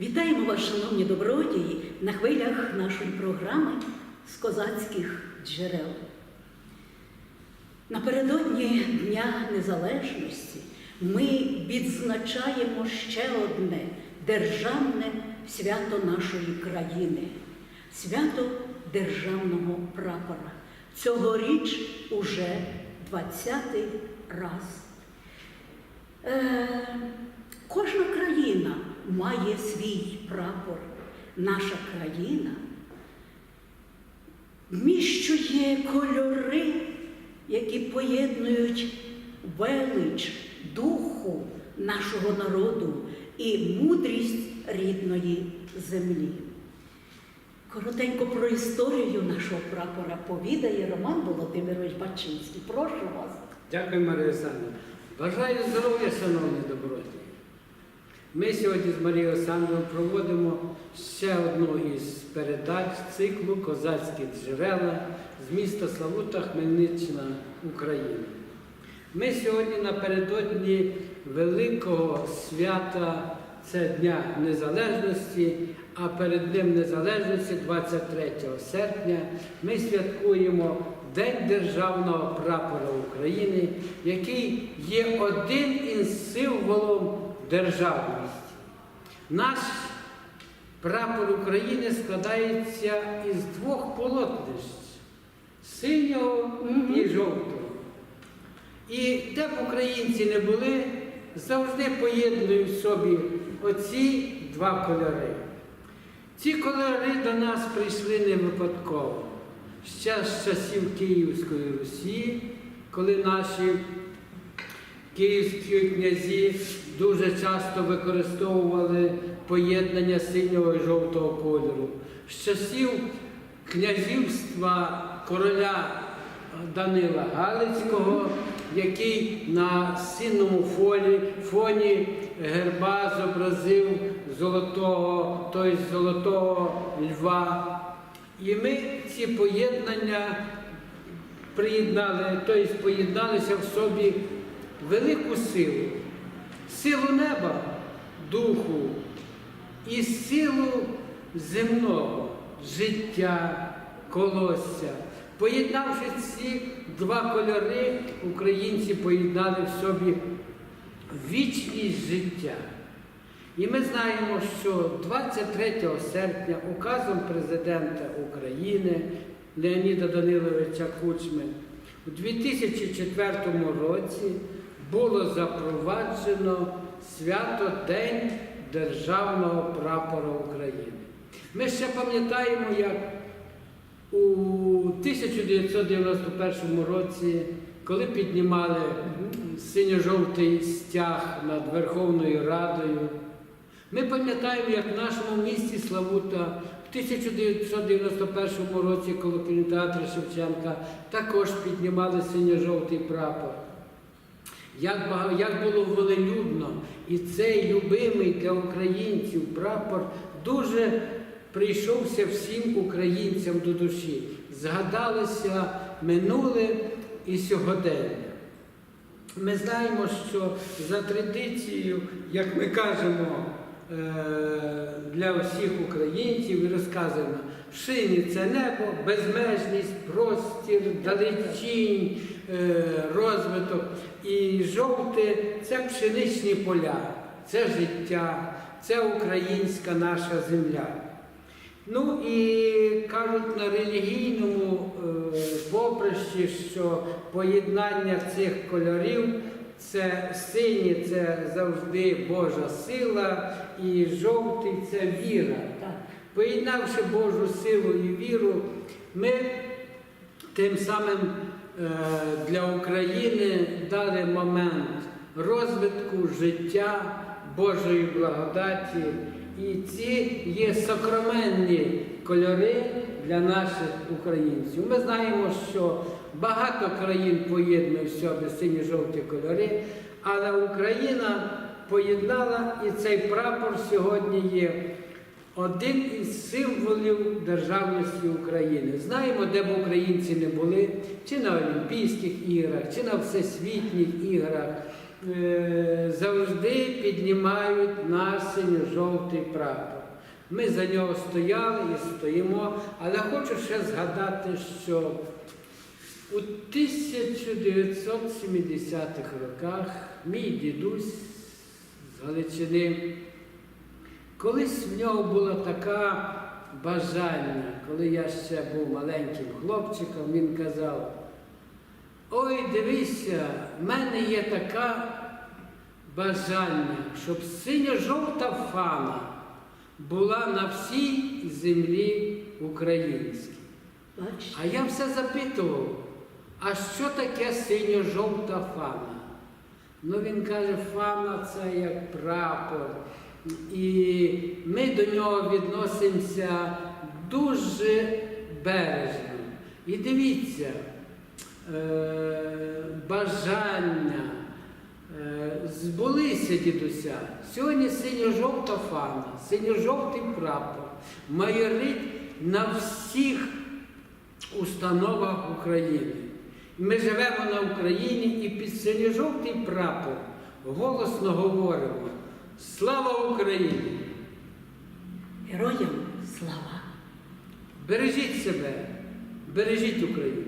Вітаємо вас, шановні добродії, на хвилях нашої програми з козацьких джерел. Напередодні Дня Незалежності ми відзначаємо ще одне державне свято нашої країни свято державного прапора. Цьогоріч уже 20-й раз. Е, кожна країна має свій прапор. Наша країна вміщує кольори, які поєднують велич духу нашого народу і мудрість рідної землі. Коротенько про історію нашого прапора повідає Роман Володимирович Бачинський. Прошу вас. Дякую, Марія Олександрівна. Бажаю здоров'я, шановні добродії. Ми сьогодні з Марією Олександрівною проводимо ще одну із передач циклу Козацькі джерела з міста Славута, Хмельниччина, України. Ми сьогодні напередодні великого свята це Дня Незалежності, а перед Днем Незалежності, 23 серпня, ми святкуємо День Державного прапора України, який є один із символом державності. Наш прапор України складається із двох полотнищ синього і жовтого. І де б українці не були, завжди поєднують в собі оці два кольори. Ці кольори до нас прийшли не випадково. Ще з часів Київської Русі, коли наші київські князі дуже часто використовували поєднання синього і жовтого кольору. З часів князівства короля Данила Галицького, який на синному фоні, фоні герба зобразив золотого, тобто золотого льва. І ми ці поєднання приєднали, тобто поєдналися в собі велику силу, силу неба, духу і силу земного життя, колосся. Поєднавши ці два кольори, українці поєднали в собі вічність життя. І ми знаємо, що 23 серпня указом президента України Леоніда Даниловича Кучми у 2004 році було запроваджено свято День Державного прапора України. Ми ще пам'ятаємо, як у 1991 році, коли піднімали синьо-жовтий стяг над Верховною Радою, ми пам'ятаємо, як в нашому місті Славута в 1991 році, коло кінотеатру Шевченка, також піднімали синьо-жовтий прапор. Як, як було волелюбно, і цей любимий для українців прапор дуже прийшовся всім українцям до душі. Згадалося минуле і сьогодення. Ми знаємо, що за традицією, як ми кажемо е, для всіх українців, і розказуємо, шині це небо, безмежність, простір, далечінь, розвиток. І жовте це пшеничні поля, це життя, це українська наша земля. Ну і кажуть на релігійному е, поприщі, що поєднання цих кольорів це синій це завжди Божа сила, і жовтий це віра. Поєднавши Божу силу і віру, ми тим самим е, для України дали момент розвитку життя Божої благодаті. І ці є сакраменні кольори для наших українців. Ми знаємо, що багато країн поєднують в сині-жовті кольори, але Україна поєднала і цей прапор сьогодні є один із символів державності України. Знаємо, де б українці не були, чи на Олімпійських іграх, чи на всесвітніх іграх. е, завжди піднімають наш синьо-жовтий прапор. Ми за нього стояли і стоїмо, але хочу ще згадати, що у 1970-х роках мій дідусь з Галичини, колись в нього було таке бажання, коли я ще був маленьким хлопчиком, він казав, ой, дивися, в мене є таке бажання, щоб синьо-жовта фана була на всій землі українській. А я все запитував, а що таке синьо-жовта фана? Ну він каже, фана це як прапор. І ми до нього відносимося дуже бережно. І дивіться, е, бажання е, збулися дідуся. Сьогодні синьо-жовта фана, синьо-жовтий прапор майорить на всіх установах України. Ми живемо на Україні і під синьо-жовтий прапор голосно говоримо Слава Україні! Героям слава! Бережіть себе, бережіть Україну!